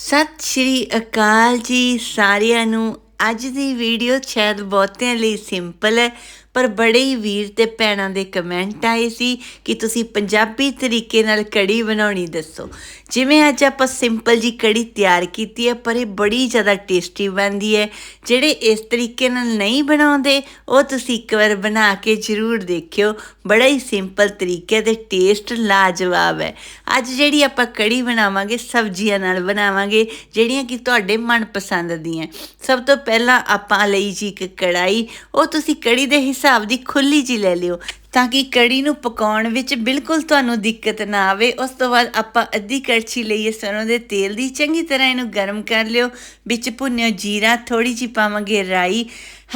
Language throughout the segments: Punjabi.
ਸਤਿ ਸ਼੍ਰੀ ਅਕਾਲ ਜੀ ਸਾਰਿਆਂ ਨੂੰ। ਅੱਜ ਦੀ ਵੀਡੀਓ ਸ਼ਾਇਦ ਬਹੁਤਿਆਂ ਲਈ ਸਿੰਪਲ ਹੈ। ਪਰ ਬੜੇ ਹੀ ਵੀਰ ਤੇ ਭੈਣਾਂ ਦੇ ਕਮੈਂਟ ਆਏ ਸੀ ਕਿ ਤੁਸੀਂ ਪੰਜਾਬੀ ਤਰੀਕੇ ਨਾਲ ਕੜੀ ਬਣਾਉਣੀ ਦੱਸੋ। ਜਿਵੇਂ ਅੱਜ ਆਪਾਂ ਸਿੰਪਲ ਜੀ ਕੜੀ ਤਿਆਰ ਕੀਤੀ ਹੈ, ਪਰ ਇਹ ਬੜੀ ਜ਼ਿਆਦਾ ਟੇਸਟੀ ਬਣਦੀ ਹੈ। ਜਿਹੜੇ ਇਸ ਤਰੀਕੇ ਨਾਲ ਨਹੀਂ ਬਣਾਉਂਦੇ, ਉਹ ਤੁਸੀਂ ਇੱਕ ਵਾਰ ਬਣਾ ਕੇ ਜ਼ਰੂਰ ਦੇਖਿਓ। ਬੜਾ ਹੀ ਸਿੰਪਲ ਤਰੀਕੇ ਤੇ ਟੇਸਟ ਲਾਜਵਾਬ ਹੈ। ਅੱਜ ਜਿਹੜੀ ਆਪਾਂ ਕੜੀ ਬਣਾਵਾਂਗੇ, ਸਬਜ਼ੀਆਂ ਨਾਲ ਬਣਾਵਾਂਗੇ, ਜਿਹੜੀਆਂ ਕਿ ਤੁਹਾਡੇ ਮਨਪਸੰਦ ਦੀਆਂ। ਸਭ ਤੋਂ ਪਹਿਲਾਂ ਆਪਾਂ ਲਈ ਜੀ ਇੱਕ ਕੜਾਈ ਉਹ ਤੁਸੀਂ ਕੜੀ ਦੇ ਹਿਸਾਬ ਦੀ ਖੁੱਲੀ ਜੀ ਲੈ ਲਿਓ ਤਾਂ ਕਿ ਕੜੀ ਨੂੰ ਪਕਾਉਣ ਵਿੱਚ ਬਿਲਕੁਲ ਤੁਹਾਨੂੰ ਦਿੱਕਤ ਨਾ ਆਵੇ। ਉਸ ਤੋਂ ਬਾਅਦ ਆਪਾਂ ਅੱਧੀ ਕੜਛੀ ਲਈਏ ਸਰੋਂ ਦੇ ਤੇਲ ਦੀ। ਚੰਗੀ ਤਰ੍ਹਾਂ ਇਹਨੂੰ ਗਰਮ ਕਰ ਲਿਓ। ਵਿੱਚ ਭੁੰਨਿਓ ਜੀਰਾ ਥੋੜੀ ਜਿਹੀ ਪਾਵਾਂਗੇ ਰਾਈ।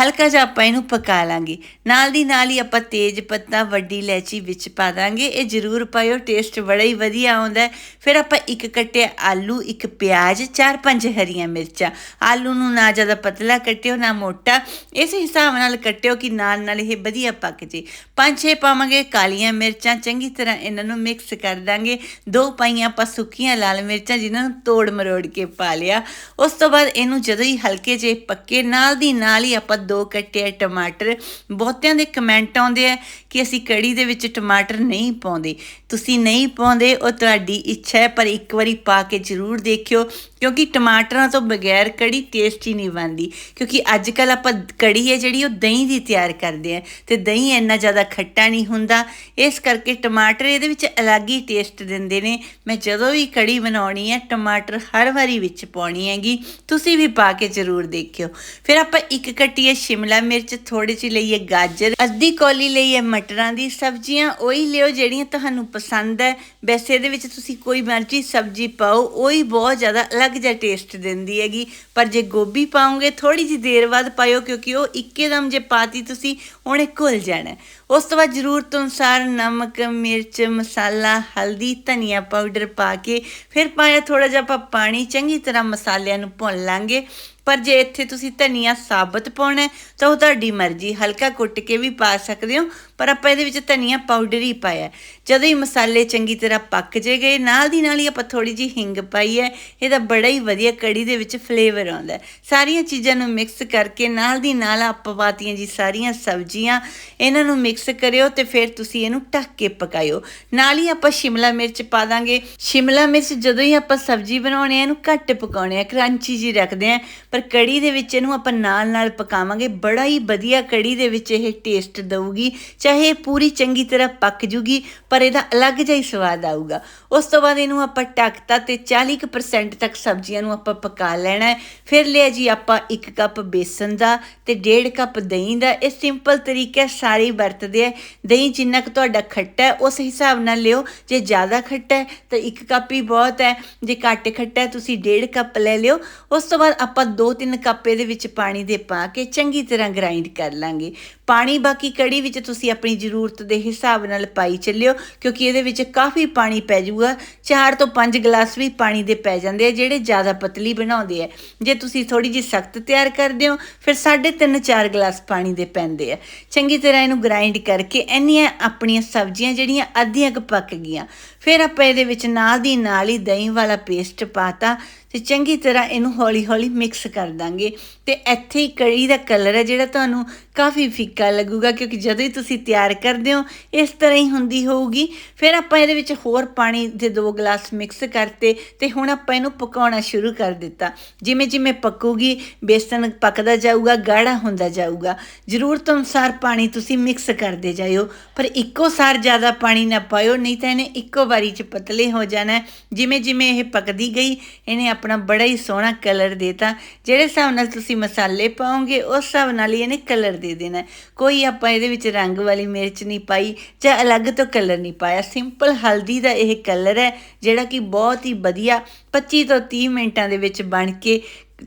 ਹਲਕਾ ਜਿਹਾ ਆਪਾਂ ਇਹਨੂੰ ਪਕਾ ਲਾਂਗੇ। ਨਾਲ ਦੀ ਨਾਲ ਹੀ ਆਪਾਂ ਤੇਜ ਪੱਤਾ, ਵੱਡੀ ਇਲਾਇਚੀ ਵਿੱਚ ਪਾ ਦਾਂਗੇ। ਇਹ ਜ਼ਰੂਰ ਪਾਇਓ ਟੇਸਟ ਬੜਾ ਹੀ ਵਧੀਆ ਆਉਂਦਾ ਫਿਰ ਆਪਾਂ ਇੱਕ ਕੱਟਿਆ ਆਲੂ, ਇੱਕ ਪਿਆਜ਼, ਚਾਰ ਪੰਜ ਹਰੀਆਂ ਮਿਰਚਾਂ। ਆਲੂ ਨੂੰ ਨਾ ਜ਼ਿਆਦਾ ਪਤਲਾ ਕੱਟਿਓ, ਨਾ ਮੋਟਾ। ਇਸ ਹਿਸਾਬ ਨਾਲ ਕੱਟਿਓ ਕਿ ਨਾਲ ਨਾਲ ਇਹ ਵਧੀਆ ਪੱਕ ਜੇ। ਪੰਜ ਛੇ ਪਾਵਾਂਗੇ ਕਾਲੀਆਂ ਮਿਰਚਾਂ। ਚੰਗੀ ਤਰ੍ਹਾਂ ਇਹਨਾਂ ਨੂੰ ਮਿਕਸ ਕਰ ਦਾਂਗੇ। ਦੋ ਪਾਈਆਂ ਆਪਾਂ ਸੁੱਕੀਆਂ ਲਾਲ ਮਿਰਚਾਂ ਜਿਨ੍ਹਾਂ ਨੂੰ ਤੋੜ ਮਰੋੜ ਕੇ ਪਾ ਲਿਆ। ਉਸ ਤੋਂ ਬਾਅਦ ਇਹਨੂੰ ਜਦੋਂ ਹੀ ਹਲਕੇ ਜੇ ਪੱਕੇ, ਨਾਲ ਦੀ ਨਾਲ ਹੀ ਆਪਾਂ ਦੋ ਕੱਟੇ ਟਮਾਟਰ। ਬਹੁਤਿਆਂ ਦੇ ਕਮੈਂਟ ਆਉਂਦੇ ਆ ਕਿ ਅਸੀਂ ਕੜੀ ਦੇ ਵਿੱਚ ਟਮਾਟਰ ਨਹੀਂ ਪਾਉਂਦੇ। ਤੁਸੀਂ ਨਹੀਂ ਪਾਉਂਦੇ, ਉਹ ਤੁਹਾਡੀ ਇੱਛਾ ਹੈ, ਪਰ ਇੱਕ ਵਾਰੀ ਪਾ ਕੇ ਜ਼ਰੂਰ ਦੇਖਿਓ, ਕਿਉਂਕਿ ਟਮਾਟਰਾਂ ਤੋਂ ਬਗੈਰ ਕੜੀ ਟੇਸਟੀ ਨਹੀਂ ਬਣਦੀ। ਕਿਉਂਕਿ ਅੱਜ ਕੱਲ ਆਪਾਂ ਕੜੀ ਹੈ ਜਿਹੜੀ, ਉਹ ਦਹੀਂ ਦੀ ਤਿਆਰ ਕਰਦੇ ਆ, ਤੇ ਦਹੀਂ ਇੰਨਾ ਜ਼ਿਆਦਾ ਖੱਟਾ ਨਹੀਂ ਹੁੰਦਾ। ਇਸ ਕਰਕੇ ਟਮਾਟਰ ਇਹਦੇ ਵਿੱਚ ਅਲੱਗ ਹੀ ਟੇਸਟ ਦਿੰਦੇ ਨੇ। ਮੈਂ ਜਦੋਂ ਵੀ ਕੜੀ ਬਣਾਉਣੀ ਹੈ, ਟਮਾਟਰ ਹਰ ਵਾਰੀ ਵਿੱਚ ਪਾਉਣੀ ਹੈਗੀ। ਤੁਸੀਂ ਵੀ ਪਾ ਕੇ ਜ਼ਰੂਰ ਦੇਖਿਓ। ਫਿਰ ਆਪਾਂ ਇੱਕ ਕੱਟੀਏ ਸ਼ਿਮਲਾ ਮਿਰਚ ਥੋੜੀ ਜਿਹੀ ਲਈਏ ਗਾਜਰ, ਅੱਧੀ ਕੌਲੀ ਲਈ ਹੈ ਮਟਰਾਂ ਦੀ ਸਬਜ਼ੀਆਂ, ਉਹੀ ਲਿਓ ਜਿਹੜੀਆਂ ਤੁਹਾਨੂੰ ਪਸੰਦ ਹੈ। ਵੈਸੇ ਇਹਦੇ ਵਿੱਚ ਤੁਸੀਂ ਕੋਈ ਮਰਜ਼ੀ ਸਬਜ਼ੀ ਪਾਓ, ਉਹੀ ਬਹੁਤ ਜ਼ਿਆਦਾ ਅਲੱਗ ਜਿਹਾ ਟੇਸਟ ਦਿੰਦੀ ਹੈਗੀ। ਪਰ ਜੇ ਗੋਭੀ ਪਾਓਗੇ ਥੋੜੀ ਜਿਹੀ ਦੇਰ ਬਾਅਦ ਪਾਇਓ, ਕਿਉਂਕਿ ਉਹ ਇੱਕੇਦਮ ਜੇ ਪਾਤੀ ਤੁਸੀਂ, ਉਹਨੇ ਘੁਲ ਜਾਣਾ ਉਸ ਤੋਂ ਬਾਅਦ ਜ਼ਰੂਰਤ ਅਨੁਸਾਰ ਨਮਕ, ਮਿਰਚ, ਮਸਾਲਾ, ਹਲਦੀ, ਧਨੀਆ ਪਾਊਡਰ ਪਾ ਕੇ ਫਿਰ ਪਾਇਆ ਥੋੜਾ ਜਿਹਾ ਆਪਾਂ ਪਾਣੀ ਚੰਗੀ ਤਰ੍ਹਾਂ ਮਸਾਲਿਆਂ ਨੂੰ ਭੁੰਨ ਲਾਂਗੇ। ਪਰ ਜੇ ਇੱਥੇ ਤੁਸੀਂ ਧਨੀਆ ਸਾਬਤ ਪਾਉਣਾ ਤਾਂ ਉਹ ਤੁਹਾਡੀ ਮਰਜ਼ੀ, ਹਲਕਾ ਕੁੱਟ ਕੇ ਵੀ ਪਾ ਸਕਦੇ ਹੋ। ਪਰ ਆਪਾਂ ਇਹਦੇ ਵਿੱਚ ਧਨੀਆ ਪਾਊਡਰ ਹੀ ਪਾਇਆ। ਜਦੋਂ ਹੀ ਮਸਾਲੇ ਚੰਗੀ ਤਰ੍ਹਾਂ ਪੱਕ ਜੇ ਗਏ, ਨਾਲ ਦੀ ਨਾਲ ਹੀ ਆਪਾਂ ਥੋੜੀ ਜੀ ਹਿੰਗ ਪਾਈ ਹੈ। ਇਹਦਾ ਬੜਾ ਹੀ ਵਧੀਆ ਕੜੀ ਦੇ ਵਿੱਚ ਫਲੇਵਰ ਆਉਂਦਾ ਸਾਰੀਆਂ ਚੀਜ਼ਾਂ ਨੂੰ ਮਿਕਸ ਕਰਕੇ ਨਾਲ ਦੀ ਨਾਲ ਆਪਾਂ ਪਾਤੀਆਂ ਜੀ ਸਾਰੀਆਂ ਸਬਜ਼ੀਆਂ, ਇਹਨਾਂ ਨੂੰ ਮਿਕਸ ਕਰਿਓ ਤੇ ਫਿਰ ਤੁਸੀਂ ਇਹਨੂੰ ਢੱਕ ਕੇ ਪਕਾਇਓ। ਨਾਲ ਹੀ ਆਪਾਂ ਸ਼ਿਮਲਾ ਮਿਰਚ ਪਾ ਦਾਂਗੇ। ਸ਼ਿਮਲਾ ਮਿਰਚ ਜਦੋਂ ਹੀ ਆਪਾਂ ਸਬਜ਼ੀ ਬਣਾਉਣੀ ਆ, ਇਹਨੂੰ ਘੱਟ ਪਕਾਉਣੇ ਆ ਕਰੰਚੀ ਜੀ ਰੱਖਦੇ ਆ। ਪਰ ਕੜੀ ਦੇ ਵਿੱਚ ਇਹਨੂੰ ਆਪਾਂ ਨਾਲ ਨਾਲ ਪਕਾਵਾਂਗੇ। ਬੜਾ ਹੀ ਵਧੀਆ ਕੜੀ ਦੇ ਵਿੱਚ ਇਹ ਟੇਸਟ ਦਊਗੀ। ਚਾਹੇ ਪੂਰੀ ਚੰਗੀ ਤਰ੍ਹਾਂ ਪੱਕ ਜੂਗੀ, ਪਰ ਇਹਦਾ ਅਲੱਗ ਜਿਹਾ ਹੀ ਸਵਾਦ ਆਊਗਾ। ਉਸ ਤੋਂ ਬਾਅਦ ਇਹਨੂੰ ਆਪਾਂ ਟੱਕਤਾ ਤੇ 40% ਤੱਕ ਸਬਜ਼ੀਆਂ ਨੂੰ ਆਪਾਂ ਪਕਾ ਲੈਣਾ ਹੈ। ਫਿਰ ਲਿਆ ਜੀ ਆਪਾਂ 1 ਕੱਪ ਬੇਸਨ ਦਾ ਤੇ 1.5 ਕੱਪ ਦਹੀਂ ਦਾ। ਇਹ ਸਿੰਪਲ ਤਰੀਕਾ ਸਾਰੇ ਵਰਤਦੇ ਆ। ਦਹੀਂ ਜਿੰਨਾ ਕੁ ਤੁਹਾਡਾ ਖੱਟਾ ਹੈ, ਉਸ ਹਿਸਾਬ ਨਾਲ ਲਿਓ। ਜੇ ਜ਼ਿਆਦਾ ਖੱਟਾ ਹੈ, ਤਾਂ 1 ਕੱਪ ਹੀ ਬਹੁਤ ਹੈ। ਜੇ ਘੱਟ ਖੱਟਾ ਹੈ, ਤੁਸੀਂ 1.5 ਕੱਪ ਲੈ ਲਿਓ। ਉਸ ਤੋਂ ਬਾਅਦ ਆਪਾਂ 2-3 ਕੱਪ ਇਹਦੇ ਵਿੱਚ ਪਾਣੀ ਦੇ ਪਾ ਕੇ ਚੰਗੀ ਤਰ੍ਹਾਂ ਗ੍ਰਾਈਂਡ ਕਰ ਲਾਂਗੇ। ਪਾਣੀ ਬਾਕੀ ਕੜੀ ਵਿੱਚ ਤੁਸੀਂ ਆਪਣੀ ਜ਼ਰੂਰਤ ਦੇ ਹਿਸਾਬ ਨਾਲ ਪਾਈ ਚੱਲਿਓ, ਕਿਉਂਕਿ ਇਹਦੇ ਵਿੱਚ ਕਾਫੀ ਪਾਣੀ ਪੈ ਜਾਊਗਾ। 4 ਤੋਂ 5 ਗਲਾਸ ਵੀ ਪਾਣੀ ਦੇ ਪੈ ਜਾਂਦੇ ਆ, ਜਿਹੜੇ ਜ਼ਿਆਦਾ ਪਤਲੀ ਬਣਾਉਂਦੇ ਆ। ਜੇ ਤੁਸੀਂ ਥੋੜੀ ਜਿਹੀ ਸਖਤ ਤਿਆਰ ਕਰਦੇ ਹੋ, ਫਿਰ 3.5 4 ਗਲਾਸ ਪਾਣੀ ਦੇ ਪੈਂਦੇ ਆ। ਚੰਗੀ ਤਰ੍ਹਾਂ ਇਹਨੂੰ ਗ੍ਰਾਈਂਡ ਕਰਕੇ ਇੰਨੀਆਂ ਆਪਣੀਆਂ ਸਬਜ਼ੀਆਂ ਜਿਹੜੀਆਂ ਅੱਧੀਆਂ ਕੁ ਪੱਕ ਗਈਆਂ, ਫਿਰ ਆਪਾਂ ਇਹਦੇ ਵਿੱਚ ਨਾਲ ਦੀ ਨਾਲ ਹੀ ਦਹੀਂ ਵਾਲਾ ਪੇਸਟ ਪਾਤਾ ਤੇ ਚੰਗੀ ਤਰ੍ਹਾਂ ਇਹਨੂੰ ਹੌਲੀ-ਹੌਲੀ ਮਿਕਸ ਕਰ ਦਾਂਗੇ। ਤੇ ਇੱਥੇ ਹੀ ਕੜੀ ਦਾ ਕਲਰ ਹੈ ਜਿਹੜਾ ਤੁਹਾਨੂੰ ਕਾਫੀ ਫਿੱਕਾ ਲੱਗੂਗਾ, ਕਿਉਂਕਿ ਜਦੋਂ ਹੀ ਤੁਸੀਂ ਤਿਆਰ ਕਰਦੇ ਹੋ, ਇਸ ਤਰ੍ਹਾਂ ਹੀ ਹੁੰਦੀ ਹੋਊਗੀ। ਫਿਰ ਆਪਾਂ ਇਹਦੇ ਵਿੱਚ ਹੋਰ ਪਾਣੀ ਦੇ ਦੋ ਗਲਾਸ ਮਿਕਸ ਕਰਤੇ ਤੇ ਹੁਣ ਆਪਾਂ ਇਹਨੂੰ ਪਕਾਉਣਾ ਸ਼ੁਰੂ ਕਰ ਦਿੱਤਾ। ਜਿਵੇਂ ਜਿਵੇਂ ਪੱਕੂਗੀ, ਬੇਸਨ ਪੱਕਦਾ ਜਾਊਗਾ, ਗਾੜਾ ਹੁੰਦਾ ਜਾਊਗਾ। ਜ਼ਰੂਰਤ ਅਨੁਸਾਰ ਪਾਣੀ ਤੁਸੀਂ ਮਿਕਸ ਕਰਦੇ ਜਾਇਓ, ਪਰ ਇੱਕੋ ਸਾਰ ਜ਼ਿਆਦਾ ਪਾਣੀ ਨਾ ਪਾਇਓ, ਨਹੀਂ ਤਾਂ ਇਹਨੇ ਇੱਕੋ ਵਾਰੀ 'ਚ ਪਤਲੇ ਹੋ ਜਾਣਾ ਜਿਵੇਂ ਜਿਵੇਂ ਇਹ ਪੱਕਦੀ ਗਈ, ਇਹਨੇ ਆਪਣਾ ਬੜਾ ਹੀ ਸੋਹਣਾ ਕਲਰ ਦੇਤਾ। ਜਿਹੜੇ ਹਿਸਾਬ ਨਾਲ ਤੁਸੀਂ ਮਸਾਲੇ ਪਾਓਗੇ, ਉਸ ਹਿਸਾਬ ਨਾਲ ਹੀ ਇਹਨੇ ਕਲਰ ਦੇ ਦੇਣਾ। ਕੋਈ ਆਪਾਂ ਇਹਦੇ ਵਿੱਚ ਰੰਗ ਵਾਲੀ ਮਿਰਚ ਨਹੀਂ ਪਾਈ ਜਾਂ ਅਲੱਗ ਤੋਂ ਕਲਰ ਨਹੀਂ ਪਾਇਆ। ਸਿੰਪਲ ਹਲਦੀ ਦਾ ਇਹ ਕਲਰ ਹੈ, ਜਿਹੜਾ ਕਿ ਬਹੁਤ ਹੀ ਵਧੀਆ 25 ਤੋਂ 30 ਮਿੰਟਾਂ ਦੇ ਵਿੱਚ ਬਣ ਕੇ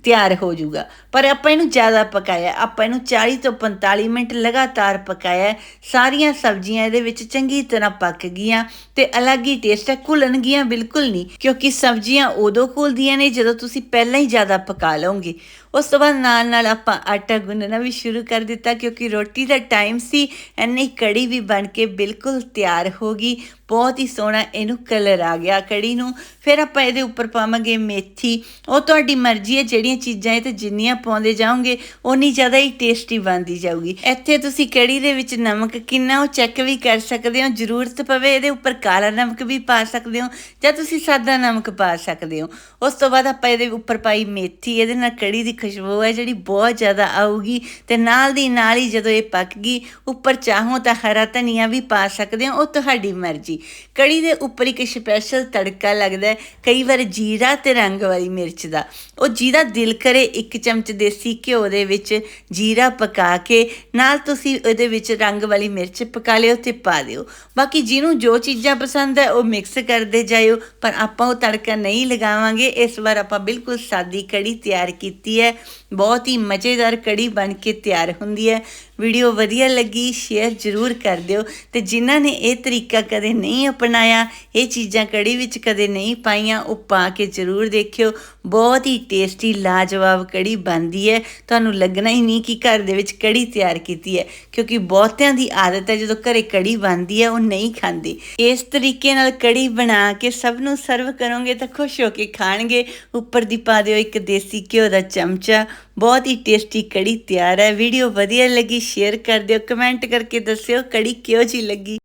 ਤਿਆਰ ਹੋ ਜਾਊਗਾ। ਪਰ ਆਪਾਂ ਇਹਨੂੰ ਜ਼ਿਆਦਾ ਪਕਾਇਆ, ਆਪਾਂ ਇਹਨੂੰ 40 ਤੋਂ 45 ਮਿੰਟ ਲਗਾਤਾਰ ਪਕਾਇਆ, ਸਾਰੀਆਂ ਸਬਜ਼ੀਆਂ ਇਹਦੇ ਵਿੱਚ ਚੰਗੀ ਤਰ੍ਹਾਂ ਪੱਕ ਗਈਆਂ ਤੇ ਅਲੱਗ ਹੀ ਟੇਸਟ ਹੈ ਘੁਲਣ ਬਿਲਕੁਲ ਨਹੀਂ, ਕਿਉਂਕਿ ਸਬਜ਼ੀਆਂ ਉਦੋਂ ਘੁਲਦੀਆਂ ਨੇ ਜਦੋਂ ਤੁਸੀਂ ਪਹਿਲਾਂ ਹੀ ਜ਼ਿਆਦਾ ਪਕਾ ਲਓਗੇ। ਉਸ ਤੋਂ ਬਾਅਦ ਨਾਲ ਨਾਲ ਆਪਾਂ ਆਟਾ ਗੁੰਨਣਾ ਵੀ ਸ਼ੁਰੂ ਕਰ ਦਿੱਤਾ ਕਿਉਂਕਿ ਰੋਟੀ ਦਾ ਟਾਈਮ ਸੀ ਐਨੀ ਕੜੀ ਵੀ ਬਣ ਕੇ ਬਿਲਕੁਲ ਤਿਆਰ ਹੋ ਗਈ। ਬਹੁਤ ਹੀ ਸੋਹਣਾ ਇਹਨੂੰ ਕਲਰ ਆ ਗਿਆ ਕੜੀ ਨੂੰ। ਫਿਰ ਆਪਾਂ ਇਹਦੇ ਉੱਪਰ ਪਾਵਾਂਗੇ ਮੇਥੀ। ਉਹ ਤੁਹਾਡੀ ਮਰਜ਼ੀ ਹੈ, ਜਿਹੜੀਆਂ ਚੀਜ਼ਾਂ ਇਹ ਤੇ ਜਿੰਨੀਆਂ ਪਾਉਂਦੇ ਜਾਓਗੇ ਉਨੀ ਜ਼ਿਆਦਾ ਹੀ ਟੇਸਟੀ ਬਣਦੀ ਜਾਊਗੀ। ਇੱਥੇ ਤੁਸੀਂ ਕੜੀ ਦੇ ਵਿੱਚ ਨਮਕ ਕਿੰਨਾ ਉਹ ਚੈੱਕ ਵੀ ਕਰ ਸਕਦੇ ਹੋ। ਜ਼ਰੂਰਤ ਪਵੇ ਇਹਦੇ ਉੱਪਰ ਕਾਲਾ ਨਮਕ ਵੀ ਪਾ ਸਕਦੇ ਹੋ ਜਾਂ ਤੁਸੀਂ ਸਾਦਾ ਨਮਕ ਪਾ ਸਕਦੇ ਹੋ। ਉਸ ਤੋਂ ਬਾਅਦ ਆਪਾਂ ਇਹਦੇ ਉੱਪਰ ਪਾਈ ਮੇਥੀ, ਇਹਦੇ ਨਾਲ ਕੜੀ ਦੀ ਖੁਸ਼ਬੂ ਹੈ ਜਿਹੜੀ ਬਹੁਤ ਜ਼ਿਆਦਾ ਆਊਗੀ ਤੇ ਨਾਲ ਦੀ ਨਾਲ ਹੀ ਜਦੋਂ ਇਹ ਪੱਕ ਗਈ, ਉੱਪਰ ਚਾਹੋ ਤਾਂ ਹਰਾ ਧਨੀਆ ਵੀ ਪਾ ਸਕਦੇ ਹੋ, ਉਹ ਤੁਹਾਡੀ ਮਰਜ਼ੀ। ਕੜੀ ਦੇ ਉੱਪਰ ਇੱਕ ਸਪੈਸ਼ਲ ਤੜਕਾ ਲੱਗਦਾ ਹੈ, ਕਈ ਵਾਰ ਜੀਰਾ ਤੇ ਰੰਗ ਵਾਲੀ ਮਿਰਚ ਦਾ। ਉਹ ਜੀਰਾ ਦਿਲ ਕਰੇ ਇੱਕ ਚਮਚ ਦੇਸੀ ਘਿਓ ਦੇ ਵਿੱਚ ਜੀਰਾ ਪਕਾ ਕੇ, ਨਾਲ ਤੁਸੀਂ ਉਹਦੇ ਵਿੱਚ ਰੰਗ ਵਾਲੀ ਮਿਰਚ ਪਕਾ ਲਿਓ ਤੇ ਪਾ ਦਿਓ। ਬਾਕੀ ਜਿਹਨੂੰ ਜੋ ਚੀਜ਼ਾਂ ਪਸੰਦ ਹੈ, ਉਹ ਮਿਕਸ ਕਰਦੇ ਜਾਇਓ, ਪਰ ਆਪਾਂ ਉਹ ਤੜਕਾ ਨਹੀਂ ਲਗਾਵਾਂਗੇ। ਇਸ ਵਾਰ ਆਪਾਂ ਬਿਲਕੁਲ ਸਾਦੀ ਕੜੀ ਤਿਆਰ ਕੀਤੀ ਹੈ। ਬਹੁਤ ਹੀ ਮਜ਼ੇਦਾਰ ਕੜੀ ਬਣ ਕੇ ਤਿਆਰ ਹੁੰਦੀ ਹੈ। ਵੀਡੀਓ ਵਧੀਆ ਲੱਗੀ ਸ਼ੇਅਰ ਜ਼ਰੂਰ ਕਰ ਦਿਓ। ਤੇ ਜਿਨ੍ਹਾਂ ਨੇ ਇਹ ਤਰੀਕਾ ਕਦੇ ਨਹੀਂ ਅਪਣਾਇਆ, ਇਹ ਚੀਜ਼ਾਂ ਕੜੀ ਵਿੱਚ ਕਦੇ ਨਹੀਂ ਪਾਈਆਂ, ਉਹ ਪਾ ਕੇ ਜ਼ਰੂਰ ਦੇਖਿਓ। ਬਹੁਤ ਹੀ ਟੇਸਟੀ ਲਾਜਵਾਬ ਕੜੀ ਬਣਦੀ ਹੈ। ਤੁਹਾਨੂੰ ਲੱਗਣਾ ਹੀ ਨਹੀਂ ਕਿ ਘਰ ਦੇ ਵਿੱਚ ਕੜੀ ਤਿਆਰ ਕੀਤੀ ਹੈ, ਕਿਉਂਕਿ ਬਹੁਤਿਆਂ ਦੀ ਆਦਤ ਹੈ, ਜਦੋਂ ਘਰੇ ਕੜੀ ਬਣਦੀ ਹੈ, ਉਹ ਨਹੀਂ ਖਾਂਦੇ। ਇਸ ਤਰੀਕੇ ਨਾਲ ਕੜੀ ਬਣਾ ਕੇ ਸਭ ਨੂੰ ਸਰਵ ਕਰੋਗੇ ਤਾਂ ਖੁਸ਼ ਹੋ ਕੇ ਖਾਣਗੇ। ਉੱਪਰ ਦੀ ਪਾ ਦਿਓ ਇੱਕ ਦੇਸੀ ਘਿਓ ਦਾ ਚਮਚ। ਚਮਚਾ, ਬਹੁਤ ਹੀ ਟੇਸਟੀ ਕੜੀ ਤਿਆਰ ਹੈ। ਵੀਡੀਓ ਵਧੀਆ ਲੱਗੀ ਸ਼ੇਅਰ ਕਰ ਦਿਓ ਕਮੈਂਟ ਕਰਕੇ ਦੱਸਿਓ ਕੜੀ ਕਿਹੋ ਜੀ ਲੱਗੀ।